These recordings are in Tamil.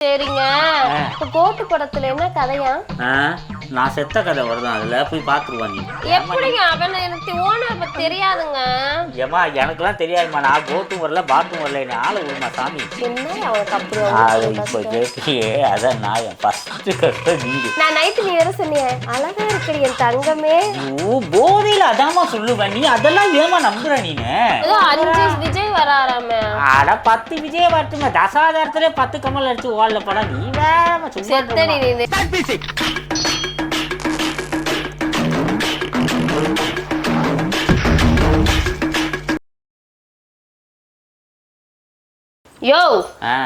சரிங்க. இப்ப கோட்டு படத்துல என்ன கதையா? நான் செத்த கதை வருதான் அதுல போய் பாத்துருவா நீ. எப்படிங்க? அவன் எனக்கு ஓனர் பத்தி தெரியாதுங்க. ஏமா எனக்கெல்லாம் தெரியாதுமா நான் கோட்டும் வரல பாட்டும் வரல. என்ன ஆளை விடுமா சாமி? அது இப்போ கேட்டியே அதான் நான் என் ஃபஸ்ட்டு கஷ்டம் நீங்க. நான் நைட்டு நீ வேற சொன்னிய அழகா இருக்கடி என் தங்கமே. ஓ போதையில அதாம்மா சொல்லுவேன் நீ அதெல்லாம் ஏமா நம்புற நீனு? அஞ்சு விஜய் வராராமே. அட பத்து விஜய் வரட்டுங்க. தசாதாரத்திலே பத்து கமல் அடிச்சு ஓடல படம் நீ வேற சும்மா யோ! ஆ.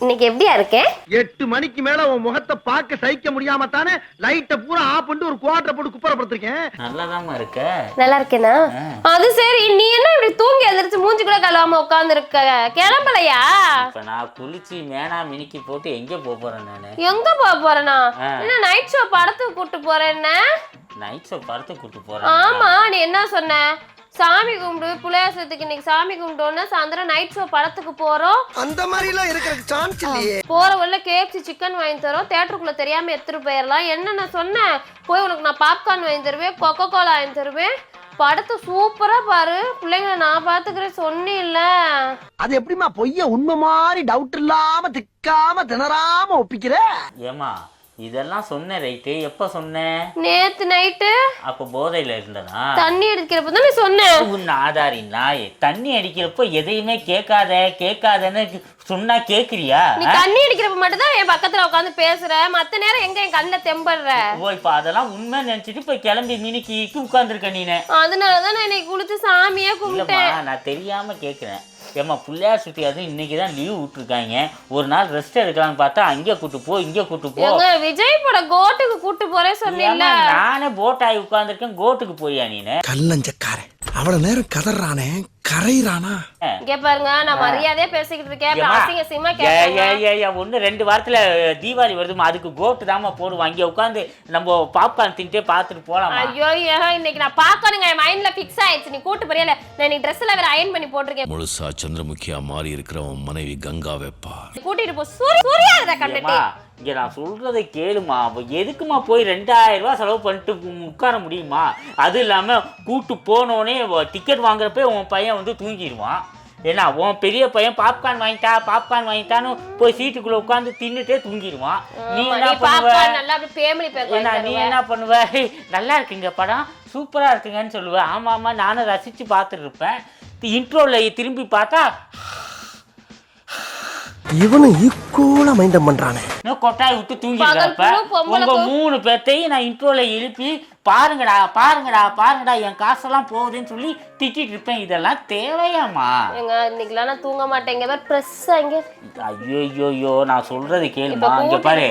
இன்னைக்கு எப்படியா இருக்கேன் எட்டு மணிக்கு மேல உன் முகத்தை பார்க்க சகிக்க முடியாம தானே லைட்ட பூரா ஆஃப் பண்ணிட்டு ஒரு குவாட்டரை போட்டு குப்பரப்படுத்திருக்கேன் நல்லாதாம்மா இருக்க. நல்லா இருக்கேனா? அது சரி நீ என்ன இப்படி தூங்கி எந்திரிச்சு மூஞ்சி கூட கழுவாம உட்கார்ந்து இருக்க கிளம்பலையா? இப்ப நான் குளிச்சு மேனா மினிக்கி போட்டு எங்க போக போறேன் நானு? எங்க போக போறேனா. என்ன நைட் ஷோ படத்துக்கு கூட்டு போறேன்னா? நைட் ஷோ படத்துக்கு கூட்டு போறேன் ஆமா நீ என்ன சொன்ன? சாமி கும்பிடு புளியாசத்துக்கு இன்னைக்கு சாமி கும்பிட்டோன்னா சாயந்தரம் நைட் ஷோ படத்துக்கு போறோம். அந்த மாதிரி எல்லாம் இருக்கிறதுக்கு சான்ஸ் இல்லையே. போற வழியில கேஎஃப்சி சிக்கன் வாங்கி தரோம். தேட்டருக்குள்ள தெரியாம எடுத்துட்டு போயிடலாம். என்ன நான் சொன்னேன்? போய் உனக்கு நான் பாப்கார்ன் வாங்கி தருவேன் கொக்கோ கோலா வாங்கி தருவேன். படத்தை சூப்பரா பாரு. பிள்ளைங்களை நான் பாத்துக்கிறேன் சொன்னேன்ல. அது எப்படிம்மா பொய்ய உண்மை மாதிரி டவுட் இல்லாம திக்காம திணறாம ஒப்பிக்கிற? ஏமா இதெல்லாம் சொன்ன ரைட்டு எப்ப சொன்னேன் நேத்து நைட்டு அப்ப போதையில இருந்தனா தண்ணி அடிக்கிறப்ப தான் சொன்னேன். உன் ஆதாரி நாய் தண்ணி அடிக்கிறப்போ எதையுமே கேட்காத கேட்காதன்னு சொன்னா கேக்குறியா? நீ தண்ணி அடிக்கிறப்ப மட்டும் தான் என் பக்கத்துல உட்காந்து பேசுற. மத்த நேரம் எங்க என் கண்ணில் தெம்படுற ஓ இப்ப அதெல்லாம் உண்மை நினைச்சிட்டு இப்ப கிளம்பி மினிக்கி உட்கார்ந்துருக்க நீனு. அதனாலதான் நான் இன்னைக்கு குளிச்சு சாமியே கும்பிட்டேன். நான் தெரியாம கேக்குறேன். ஏம்மா பிள்ளையார் சுத்தி அது இன்னைக்கு தான் லீவ் விட்டுருக்காங்க. ஒரு நாள் ரெஸ்ட் எடுக்கலாம்னு பார்த்தா அங்கே கூட்டு போ இங்கே கூட்டு போ. எங்க விஜய் பட கோட்டுக்கு கூட்டு போறேன் சொன்னீல்ல ஏம்மா, நானே போட் ஆகி உட்கார்ந்துருக்கேன் கோட்டுக்கு போயா நீனு? கல்லஞ்சக்காரன் அவ்வளவு நேரம் கதறானே கரையிறானா? இங்க பாருங்க நான் மரியாதையா பேசிக்கிட்டு இருக்கேன். அசிங்க ஏ, ஏ, ஒண்ணு ரெண்டு வாரத்துல தீபாவளி வருதுமா அதுக்கு கோட்டு தாம்மா போடுவோம் அங்கே உட்காந்து நம்ம பாப்கார்ன் தின்ட்டே பார்த்துட்டு போலாமா ஐயோ ஏன் இன்னைக்கு நான் பாக்கணுங்க என் மைண்ட்ல ஃபிக்ஸ் ஆயிடுச்சு. நீ கூட்டு போறியல நான் நீ ட்ரெஸ் எல்லாம் வேற அயன் பண்ணி போட்டிருக்கேன். முழுசா சந்திரமுகியா மாறி இருக்கிறவன் மனைவி கங்கா வெப்பா. கூட்டிட்டு போ. சூரிய சூர்யா இதை கண்டுட்டு இங்க நான் சொல்றதை கேளுமா. அவ எதுக்குமா போய் ரெண்டாயிரம் ரூபாய் செலவு பண்ணிட்டு உட்கார முடியுமா? அது இல்லாம கூட்டு போனோடனே டிக்கெட் வாங்குறப்ப உன் பையன் வந்து தூங்கிடுவான். ஏன்னா உன் பெரிய பையன் பாப்கார்ன் வாங்கிட்டா பாப்கார்ன் வாங்கிட்டான்னு போய் சீட்டுக்குள்ள உட்காந்து தின்னுட்டே தூங்கிடுவான். நீ என்ன பண்ணுவ? ஏன்னா நீ என்ன பண்ணுவ? "ஹேய், நல்லா இருக்குங்க படம். சூப்பரா இருக்குங்கன்னு சொல்லுவ. ஆமா ஆமா நானும் ரசிச்சு பார்த்துட்டு இருப்பேன். இன்ட்ரோல திரும்பி பார்த்தா இவனும் ஈக்குவலா மைண்டம் பண்றானே. இன்னும் கொட்டாய் விட்டு பூரா பொம்பளை உங்க மூணு பேர்த்தையும் நான் இன்ட்ரோல எழுப்பி பாருங்கடா பாருங்கடா பாருங்கடா என் காசெல்லாம் போகுதுன்னு சொல்லி திட்டிட்டு இருப்பேன். இதெல்லாம் தேவையாமா எங்க இன்னைக்குலாம் நான் தூங்க மாட்டேன். இங்க வேற ப்ரெஸ் அங்க ஐயோ நான் சொல்றது கேளுமா இங்க பாரு?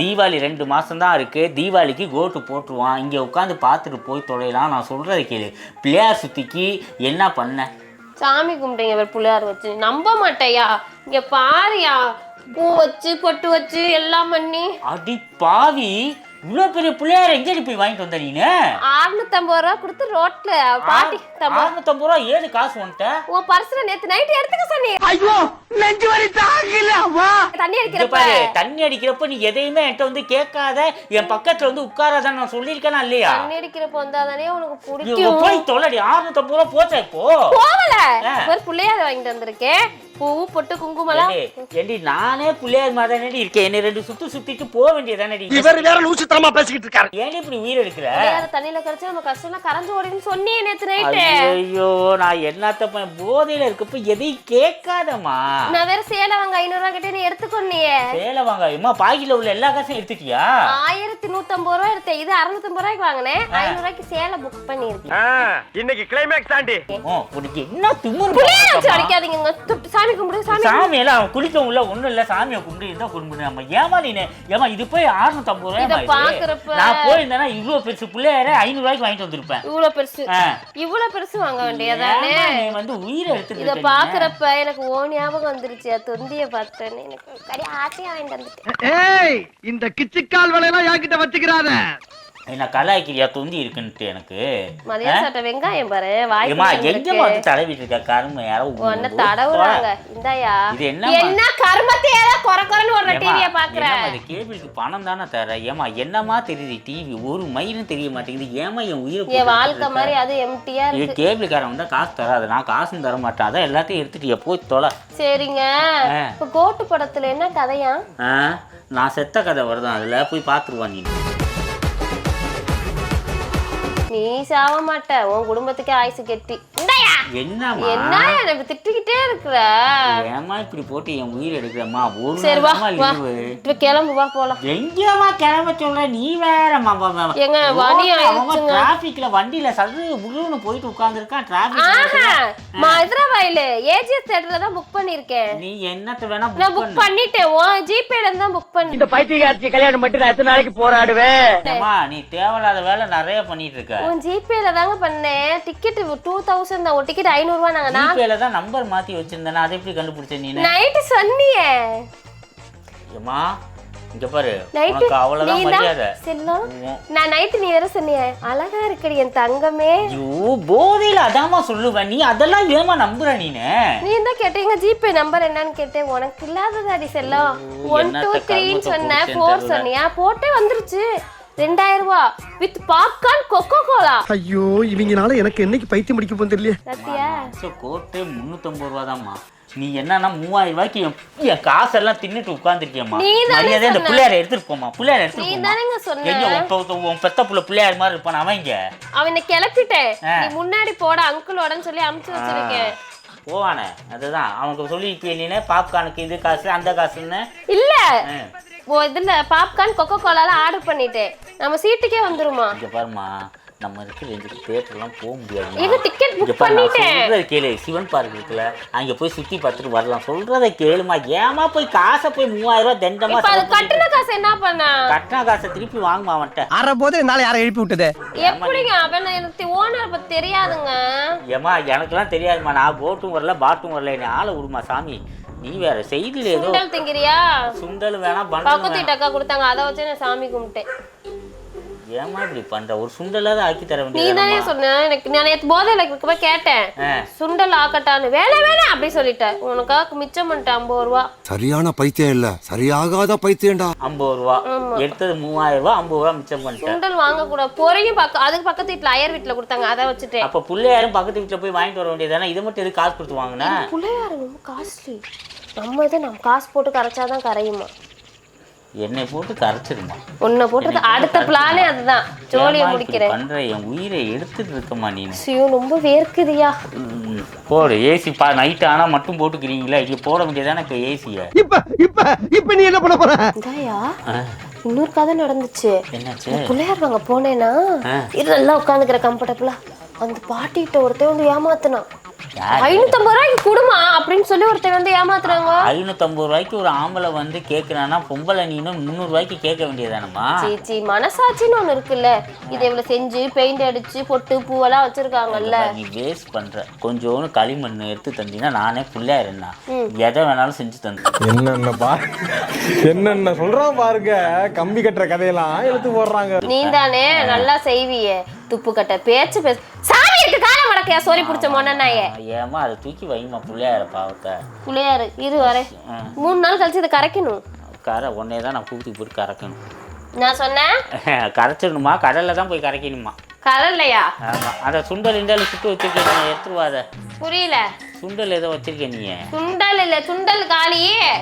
தீபாவளி ரெண்டு மாசம் தான் இருக்கு. தீபாவளிக்கு கோட்டு போட்டுருவான். இங்க உட்காந்து பார்த்துட்டு போய் தொலைலாம். நான் சொல்றது கேளு. பிள்ளையார் சுத்திக்கு என்ன பண்ண? சாமி கும்பிட்டீங்க வேற புள்ளையார் வச்சு. நம்ப மாட்டேயா? இங்க பாருயா? பூ வச்சு பொட்டு வச்சு எல்லாம் பண்ணி. அடி பாவி இவ்வளோ பெரிய பிள்ளையார் எங்கடி போய் வாங்கிட்டு வந்த நீனு? அறுநூத்தம்பது ரூபா கொடுத்து ரோட்ல பாட்டி தம்பா அறுநூத்தம்பது ரூபா ஏழு காசு வந்துட்ட உன் பர்ஸ்ல நேத்து நைட் எடுத்துக்க சொன்னி. ஐயோ நெஞ்சு அம்மா தண்ணி அடிக்கிறப்ப பாரு தண்ணி அடிக்கிறப்ப நீ எதையுமே என்கிட்ட வந்து கேட்காத என் பக்கத்துல வந்து உட்காராதான் நான் சொல்லியிருக்கேனா இல்லையா? தண்ணி அடிக்கிறப்ப வந்தாதானே உனக்கு பிடிக்கும். போய் தொலைடி அறுநூத்தம்பது ரூபா போச்சா இப்போ? போகல. ஒரு பிள்ளையார் வாங்கிட்டு வந்திருக்கேன். பூ பொட்டு குங்குமலாம் ஏண்டி, நானே பிள்ளையார் மாதிரி இருக்கேன். என்னை ரெண்டு சுத்து சுத்திட்டு போக வேண்டியதானடி இவர் வேற லூசுத்தனமா பேசிக்கிட்டு இருக்காரு. ஏன் இப்படி உயிர் எடுக்கிற? தண்ணியில கரைச்சா நம்ம கஷ்டம் கரைஞ்சு ஓடின்னு சொன்னியே நேத்து நைட்டு ஐயோ நான் என்னத்த போதையில இருக்கப்ப எதையும் கேட்காதம்மா. நான் வேற சேலை வாங்க ஐநூறு ரூபா கிட்ட நீ எடுத்துக்கொன்னியே சேலை வாங்க. அம்மா பாக்கில உள்ள எல்லா காசும் எடுத்துட்டியா? ஆயிரத்தி நூத்தம்பது ரூபா எடுத்தேன். இது அறுநூத்தம்பது ரூபாய்க்கு வாங்கினேன். ஐநூறு ரூபாய்க்கு சேலை புக் பண்ணிருக்கேன் இன்னைக்கு கிளைமேக்ஸ் தாண்டி. ஓ உனக்கு என்ன திமிரு. அடிக்காதீங்க. துட்டு சாமி கும்பிடு சாமி சாமி எல்லாம் குளிக்கவும் இல்ல ஒண்ணும் இல்ல. சாமியை கும்பிட்டு இருந்தா கும்பிடு. நம்ம ஏமா நீ ஏமா இது போய் 650 இத ரூபாய் பாக்குறப்ப- நான் போயிருந்தேன்னா இவ்வளவு பெருசு பிள்ளையார ஐநூறு ரூபாய்க்கு வாங்கிட்டு வந்திருப்பேன். இவ்வளவு பெருசு. இவ்வளவு பெருசு வாங்க வேண்டியதானே? வந்து உயிரை இத எடுத்துக்கிட்ட பாக்குறப்ப எனக்கு ஓ ஞாபகம் வந்துருச்சு. தொந்திய பார்த்தேன்னு எனக்கு. கடி ஆசையா வாங்கிட்டு ஏய் இந்த கிச்சிக்கால் வலையெல்லாம் என்கிட்ட வச்சுக்கிறாத. என்ன கலாய்க்கிறியா? தொந்தி இருக்குன்ட்டு எனக்கு. மதியம் சாப்பிட்ட வெங்காயம் பாரு வந்திருக்கு. எங்கம்மா வந்து தடவிட்டு இருக்க கரும்பு யாரோ உன்னை தடவுறாங்க. இந்தாயா. இது என்னம்மா? என்ன கருமத்தை ஏதோ குறை குறைன்னு ஒரு டிவிய பாக்குற? அது கேபிளுக்கு பணம் தானே தர ஏமா என்னமா தெரியுது டிவி ஒரு மயிலும் தெரிய மாட்டேங்குது. ஏமா என் உயிரை என் வாழ்க்கை? மாதிரி அது எம்டியா இருக்கு. கேபிளுக்காரன் வந்தா காசு தராது. நான் காசும் தர மாட்டேன். அதான் எல்லாத்தையும் எடுத்துட்டு போய் தொலை. சரிங்க. இப்ப கோட்டு படத்துல என்ன கதையா? நான் செத்த கதை வருதான். அதுல போய் பார்த்துருவான் நீ. நீ சாவ மாட்ட உன் குடும்பத்துக்கே ஆயுசு கெட்டி. இந்தாயா? என்னம்மா? என்ன எனக்கு திட்டிக்கிட்டே இருக்கிற? ஏமா இப்படி போட்டு என் உயிர் எடுக்கிறம்மா? ஒரு சரி வா வா. இப்ப கிளம்பு வா போலாம். எங்கேயம்மா கிளம்ப சொல்ற? நீ வேறம்மா ஏங்க, மணி ஆயிடுச்சுங்க. டிராபிக்ல வண்டியில சது முழுன்னு போயிட்டு உட்கார்ந்துருக்கான் ஆஹா டிராபிக் மதுரவாயில ஏஜிஎஸ் தேட்டர்ல தான் புக் பண்ணிருக்கேன் நீ என்னத்த வேணா நான் புக் பண்ணிட்டேன். உன் ஜிபேல இருந்து தான் புக் பண்ணி இந்த பைத்தியக்காரச்சி கல்யாணம் மட்டும் நான் எத்தனை நாளைக்கு போராடுவேன்? நீ தேவையில்லாத வேலை நிறைய பண்ணிட்டு இருக்க. உன் ஜிபேல தாங்க பண்ணேன். டிக்கெட் டூ தௌசண்ட் தான். ஒரு டிக்கெட் ஐநூறுவா நாங்க நான் ஜிபேல தான் நம்பர் மாத்தி வச்சிருந்தேன் அதை எப்படி கண்டுபிடிச்ச நீ நைட்டு சொன்னியே. ஏமா இங்க பாரு. உனக்கு அவ்வளவுதான் மரியாதை. செல்லம். நான் நைட்டு நீ வேற சொன்னியே. அழகா இருக்கடி என் தங்கமே. ஐயோ போதையில அதாம்மா சொல்லுவேன் நீ அதெல்லாம் ஏமா நம்புற நீனு? நீ தான் கேட்டீங்க ஜிபே நம்பர் என்னன்னு கேட்டேன். உனக்கு இல்லாததாடி செல்லம். ஒன் டூ த்ரீன்னு சொன்ன ஃபோர். சொன்னியா? போட்டே வந்துருச்சு. ரெண்டாயிரம் ரூபா வித் பாப்கார்ன் கொக்கோ கோலா ஐயோ இவங்கனால எனக்கு என்னைக்கு பைத்தியம் முடிக்க போகுது தெரியல சத்தியா கோட்டு முந்நூற்றம்பது ரூபா தான்மா நீ என்னன்னா மூவாயிரம் ரூபாய்க்கு என் என் காசெல்லாம் தின்னுட்டு உட்காந்துருக்கியம்மா நீ தானே மரியாதை இந்த சொன்ன. பிள்ளையார எடுத்துட்டு போமா பிள்ளையார நீ எடுத்துட்டு போமா தானேங்க எங்க சொன்ன உன் பெத்த- உன் பெத்த புள்ள பிள்ளையார் மாதிரி இருப்பான் அவன் இங்க? அவனை கிளப்பிட்டேன். ஆ. நீ முன்னாடி போட அங்கிளோடன்னு சொல்லி அமுச்சு வச்சிருக்கேன். போவானே. அதுதான். அவனுக்கு சொல்லி நீனே பாப்கார்னுக்கு இது காசு அந்த காசுன்னு. இல்ல. ஆ. ஓ இதுல பாப்கார்ன் கொக்கோ கோலால ஆர்டர் பண்ணிட்டேன். நம்ம சீட்டுக்கே வந்துருமா? இங்க பாருமா நம்ம இருக்கிற ரெண்டு தேட்டர்லாம் போக முடியாது எங்க டிக்கெட் புக் பண்ணிட்டேன். கேளு. சிவன் பார்க் இருக்குல்ல அங்க போய் சுத்தி பார்த்துட்டு வரலாம். சொல்றதை கேளுமா ஏமா போய் காசை போய் மூவாயிரம் ரூபாய் தண்டமா இப்ப அது கட்டுன காசு என்ன பண்ண? கட்டின காசை திருப்பி வாங்குமா அவன்கிட்ட. அற போது என்னால யாரை எழுப்பி விட்டது? எப்படிங்க? அவன் எனக்கு ஓனர் பத்தி தெரியாதுங்க. ஏமா எனக்கெல்லாம் தெரியாதும்மா. நான் போட்டும் வரல பாட்டும் வரல. என்னை ஆளை விடுமா சாமி. நீ வேற செய்தியில ஏதோ சுண்டல் திங்கிறியா? சுண்டல் வேணாம் பக்கத்து அக்கா கொடுத்தாங்க. அதை வச்சு நான் சாமி கும்பிட்டேன். ஏமா இப்படி பண்ற? ஒரு சுண்டலாவது ஆக்கி தர நீ தானே சொன்ன. எனக்கு நான் நேற்று போதையில இருக்கப்ப கேட்டேன். சுண்டல் ஆக்கட்டான்னு. வேணாம் வேணாம் அப்படி சொல்லிட்டேன். உனக்காக மிச்சம் பண்ணிட்டேன் ஐம்பது ரூபா. சரியான பைத்தியம் இல்ல. சரியாகாத பைத்தியம்டா. ஐம்பது ரூபா. எடுத்தது மூவாயிரம் ரூபா ஐம்பது ரூபா மிச்சம் பண்ணிட்டேன். சுண்டல் வாங்கக்கூடாது பொறையும் பக்கம் அதுக்கு பக்கத்து வீட்டுல அயர் வீட்டுல கொடுத்தாங்க. அதை வச்சுட்டேன். அப்ப பிள்ளையாரும் பக்கத்து வீட்டுல போய் வாங்கிட்டு வர வேண்டியதானே இது மட்டும் எதுக்கு காசு கொடுத்து வாங்கினா? பிள்ளையாரு ரொம்ப காஸ்ட்லி நம்ம இதை நம்ம காசு போட்டு கரைச்சாதான் கரையுமா? என்னை போட்டு கரைச்சிருமா. உன்னை போட்டு அடுத்த பிளானே அதுதான். ஜோலியை முடிக்கிறேன். பண்ற என் உயிரை எடுத்துட்டு இருக்கமா நீ சியோ ரொம்ப வேர்க்குதியா போடு ஏசி பா நைட் ஆனா மட்டும் போட்டுக்கிறீங்களா? இங்க போட வேண்டியதானே இப்ப ஏசிய இப்ப இப்ப இப்ப நீ என்ன பண்ண போற? இதாயா இன்னொரு கதை நடந்துச்சு. என்னாச்சு? பிள்ளையார் வாங்க போனேன்னா இது நல்லா உட்காந்துக்கிற கம்ஃபர்டபுளா அந்த பாட்டிகிட்ட ஒருத்தன் வந்து ஏமாத்தினான்? ஐநூத்தம்பது ரூபாய்க்கு கொடுமா அப்படின்னு சொல்லி ஒருத்தன் வந்து ஏமாத்துறாங்க. ஐநூத்தம்பது ரூபாய்க்கு ஒரு ஆம்பளை வந்து கேட்குறான்னா பொம்பளை நீனும் முந்நூறு ரூபாய்க்கு கேட்க வேண்டியதானம்மா சீச்சி மனசாட்சின்னு ஒண்ணு இருக்குல்ல. இதை இவ்வளவு செஞ்சு பெயிண்ட் அடிச்சு பொட்டு பூவெல்லாம் வச்சிருக்காங்கல்ல. நீ வேஸ்ட் பண்ற. கொஞ்சோண்டு களிமண் எடுத்து தந்தீங்கன்னா நானே பிள்ளையார் என்ன எதை வேணாலும் செஞ்சு தந்து. என்னென்ன பா என்னென்ன சொல்றான் பாருங்க. கம்பி கட்டுற கதையெல்லாம் இழுத்து போடுறாங்க. நீ தானே நல்லா செய்வியே. துப்பு கட்ட பேச்சு பேச மடக்கையா சோரி பிடிச்ச மொன்னாயே ஏமா அதை தூக்கி வைமா பிள்ளையார பாவத்தை. புள்ளையாரு இரு வரேன் மூணு நாள் கழிச்சு இதை கரைக்கணும். கரை உடனே தான் நான் கூட்டி போட்டு கறக்கணும் நான் சொன்னேன்? கரைச்சிடணுமா? கடலில் தான் போய் கரைக்கணுமா? கரலையா ஆமாம் அந்த சுண்டல் இண்டல் சுட்டு வச்சிருக்கேன் நீ எடுத்துருவாத புரியல. சுண்டல் ஏதோ வச்சிருக்கேன் நீ. சுண்டல் இல்ல சுண்டல்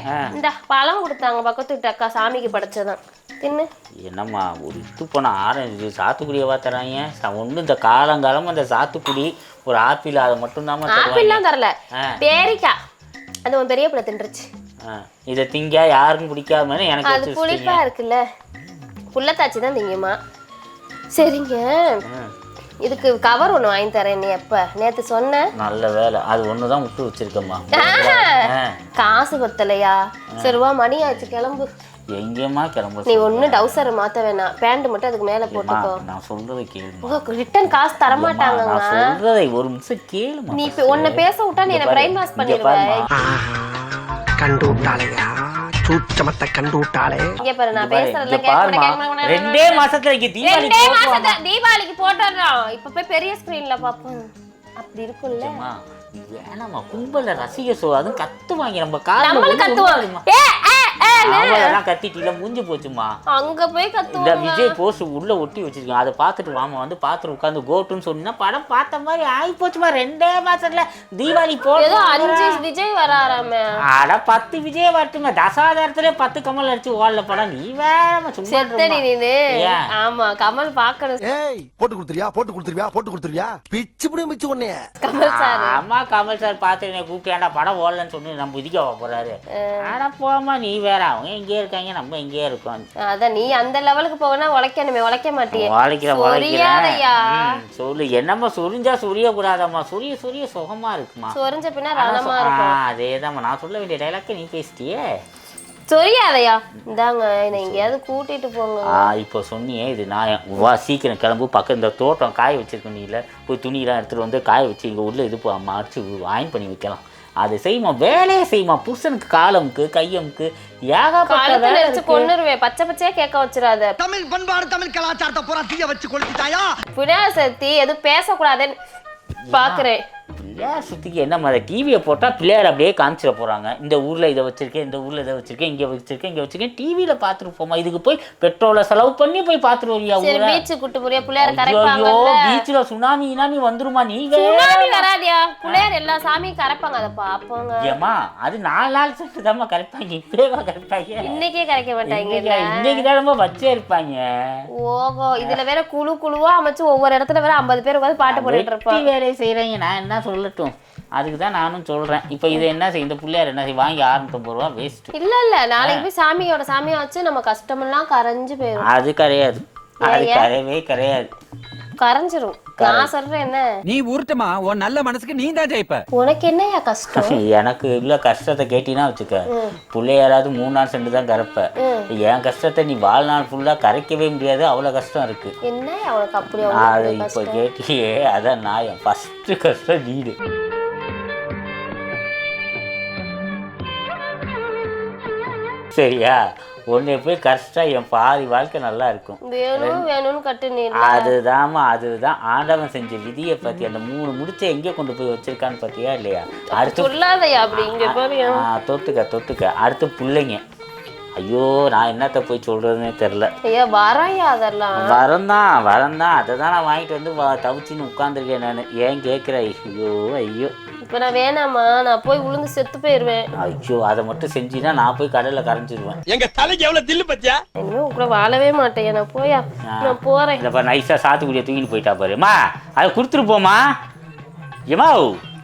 ஆ. இந்த பழம் கொடுத்தாங்க பக்கத்து வீட்டு அக்கா சாமிக்கு படைச்சதான் தின்னு என்னம்மா ஒரு இது போன ஆரஞ்சு சாத்துக்குடியவா தராங்க ஒன்றும் இந்த காலங்காலமாக இந்த சாத்துக்குடி ஒரு ஆப்பிள் அதை தருவாங்க. ஆப்பிள்லாம் தரல. பேரிக்காய். அது உன் பெரிய பிள்ளை தின்றுச்சு. இதை திங்க யாருக்கும் பிடிக்காம எனக்கு அது வச்சு புளிப்பா வச்சிட்டீங்க. இருக்குல்ல. புள்ளத்தாச்சி தான் திங்குமா. சரிங்க. இதுக்கு கவர் ஒன்று வாங்கி தரேன் நீ எப்ப? நேத்து சொன்ன. நல்ல வேலை. அது ஒன்று தான் விட்டு வச்சிருக்கம்மா. காசு பத்தலையா? சரி வா மணி ஆச்சு கிளம்பு. எங்கேம்மா கிளம்ப நீ ஒன்றும் டவுசர் மாத்த வேணாம். பேண்ட் மட்டும் அதுக்கு மேல போட்டுக்கோ. நான் சொல்றதை உங்களுக்கு ரிட்டர்ன் காசு தர நான் மாட்டாங்கங்க சொல்றதை ஒரு நிமிஷம் கேளுமா நீ இப்ப உன்னை பேச விட்டா நீ என்ன பிரைன் வாஷ் பண்ணிடுவ. கண்டு விட்டாளையா? சூச்சமத்தை கண்டு விட்டாளே இங்க பாரு நான் பேசுறதுல கேட்க. ரெண்டே மாசத்துல இங்க தீபாவளி ரெண்டே. மாசத்துல தீபாவளிக்கு போட்டுடுறோம். இப்ப போய் பெரிய ஸ்கிரீன்ல பாப்போம் அப்படி இருக்கும்ல. வேணாம்மா. கும்பல ரசிக சோ அதுவும் கத்துவாங்க. நம்ம காதுல நம்மளும் கத்துவோம். விழுந்துருமா. ஏ ஏ கத்திட்டில முடிஞ்சு போச்சுமா? அங்க போய் இந்த கத்துவோம் விஜய் போஸ்ட் உள்ள ஒட்டி வச்சிருக்கேன். அதை பார்த்துட்டு வாமா வந்து பார்த்துட்டு உட்காந்து கோட்டுன்னு சொன்னா படம் பார்த்த மாதிரி ஆகி போச்சுமா ரெண்டே மாசத்துல தீபாவளி ஏதோ போட்டு அஞ்சு விஜய் வராராமே அட பத்து விஜய் வரட்டுங்க தசாதாரத்துல பத்து கமல் அடிச்சு ஓடல படம். நீ வேற சும்மா? ஆமா கமல் பாக்கணும் ஏய் போட்டு கொடுத்துருவியா? போட்டு கொடுத்துருவியா? போட்டு கொடுத்துருவியா? பிச்சு புடிய மிச்சு உன்னைய. கமல் சார். ஆமா கமல் சார் பார்த்து என்னை கூப்பிட்டேன்டா படம் ஓடலன்னு சொல்லி நம்ம இதுக்க போறாரு. ஆனா போமா நீ வேற. அவங்க எங்கேயே இருக்காங்க நம்ம எங்கேயே இருக்கோம். அதான் நீ அந்த லெவலுக்கு போகனா உழைக்கணுமே உழைக்க மாட்டியே. சொரியாதையா? உழைக்கிறேன் சொல்லு. என்னம்மா சுரிஞ்சா சுரிய கூடாதம்மா சுரிய சுரிய சுகமா இருக்குமா? சொரிஞ்ச பின்ன ரணமா இருக்கும். அதேதாம்மா. நான் சொல்ல வேண்டிய டைலாக்க நீ பேசிட்டியே? சொரியாதையா? இந்தாங்க என்னை எங்கேயாவது கூட்டிட்டு போங்க. ஆ இப்போ சொன்னியே இது நான் வா சீக்கிரம் கிளம்பு. பக்கம் இந்த தோட்டம் காய வச்சிருக்க நீல போய் துணியெல்லாம் எடுத்துட்டு வந்து காய வச்சு இங்கே உள்ள இது மறைச்சு வாங்கி பண்ணி வைக்கலாம். அது செய்யுமா? வேலையை செய்யுமா? புருஷனுக்கு காலமுக்கு கையமுக்கு ஏகப்பட்ட பச்சை பச்சையா கேட்க வச்சிடாத தமிழ் பண்பாடு தமிழ் கலாச்சாரத்தை பூரா தீய வச்சு கொளுத்திட்டாயா? சதுர்த்தி எதுவும் பேசக்கூடாதுன்னு பாக்குறேன். பிள்ளையார் சுத்திக்கு என்ன மாதிரி? டிவியை போட்டால் பிள்ளையார் அப்படியே காமிச்சிட போகிறாங்க இந்த ஊரில் இதை வச்சிருக்கேன் இந்த ஊரில் இதை வச்சிருக்கேன் இங்கே வச்சிருக்கேன் இங்கே வச்சிருக்கேன். டிவியில் பார்த்துட்டு போமா இதுக்கு போய் பெட்ரோலை செலவு பண்ணி போய் பார்த்துட்டு வரியா சரி ஊரை? பீச்சு கூட்டு போறியா? பிள்ளையார ஐயோ கரைப்பாங்கல்ல. பீச்சில் சுனாமி இனாமி வந்துருமா நீங்க சுனாமி வராதியா? பிள்ளையார் எல்லா சாமியும் கரைப்பாங்க அதை பாப்போங்க ஏம்மா அது நாலு நாள் சென்று தான்மா கரைப்பாங்க இப்பேவா கரைப்பாங்க? இன்னைக்கே கரைக்க மாட்டாங்க இன்னைக்கு தான் வச்சே இருப்பாங்க. ஓகோ இதுல வேற குழு குழுவா அமைச்சு ஒவ்வொரு இடத்துல வேற ஐம்பது பேர் உட்காந்து பாட்டு போட்டுட்டு இருப்பாங்க. வேலையை செய்கிறீங்க நான் என்ன சொல்லட்டும். அதுக்கு தான் நானும் சொல்கிறேன் இப்போ இதை என்ன செய்ய இந்த பிள்ளையார் என்ன செய்ய வாங்கி ஆறுநூத்தம்பது ரூபா வேஸ்ட்டு இல்ல இல்ல. நாளைக்கு போய் சாமியோட சாமியை வச்சு நம்ம கஷ்டமெல்லாம் கரைஞ்சு போயிடும் அது கிடையாது. அது கரையவே கிடையாது. கரைஞ்சிரும். நான் சொல்றேன் என்ன? நீ உருட்டுமா? உன் நல்ல மனசுக்கு நீ தான் ஜெயிப்ப. உனக்கு என்னய்யா கஷ்டம்? எனக்கு உள்ள கஷ்டத்தை கேட்டீங்கன்னா வச்சுக்க. பிள்ளையாராவது மூணு நாள் சென்று தான் கரைப்ப. என் கஷ்டத்தை நீ வாழ்நாள் ஃபுல்லாக கரைக்கவே முடியாது அவ்வளோ கஷ்டம் இருக்கு. என்னய்யா உனக்கு அப்படி அதை அவ்வளவு இப்போ கஷ்டம்? கேட்டியே அதான் நான் என் ஃபஸ்ட்டு கஷ்டம் வீடு. சரியா? உன்னை போய் கஷ்டம் என் பாதி வாழ்க்கை நல்லா இருக்கும். அதுதாம்மா அதுதான். ஆண்டவன் செஞ்ச விதியை பத்தி அந்த மூணு முடிச்ச எங்கே கொண்டு போய் வச்சிருக்கான்னு பார்த்தியா இல்லையா? அடுத்து தொட்டுக்க தொட்டுக்க. அடுத்து பிள்ளைங்க. ஐயோ நான் என்னத்த போய் சொல்றதுன்னே தெரில ஐயா வரையா அதெல்லாம்? வரந்தான் வரந்தான். அதை தான் நான் வாங்கிட்டு வந்து தவிச்சின்னு உட்காந்துருக்கேன் நான். ஏன் கேட்குற ஐயோ ஐயோ. இப்ப நான் வேணாமா நான் போய் உளுந்து செத்து போயிருவேன். ஐயோ அதை மட்டும் செஞ்சினா நான் போய் கடையில் கரைஞ்சிருவேன். எங்க தலைக்கு எவ்வளவு தில்லு பத்தியா? இனிமே உன் கூட வாழவே மாட்டேன் நான் போயா நான் போறேன். இல்லைப்பா நைஸாக சாத்துக்குடியை தூக்கிட்டு போயிட்டா பாருமா அதை கொடுத்துட்டு போமா ஏமா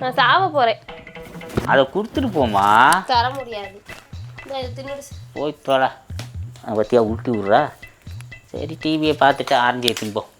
நான் சாவ போறேன். அதை கொடுத்துட்டு போமா தர முடியாது. போய் தொலை. பற்றியா உருட்டி விட்றா. சரி டிவியை பார்த்துட்டு ஆரஞ்சு திம்போம்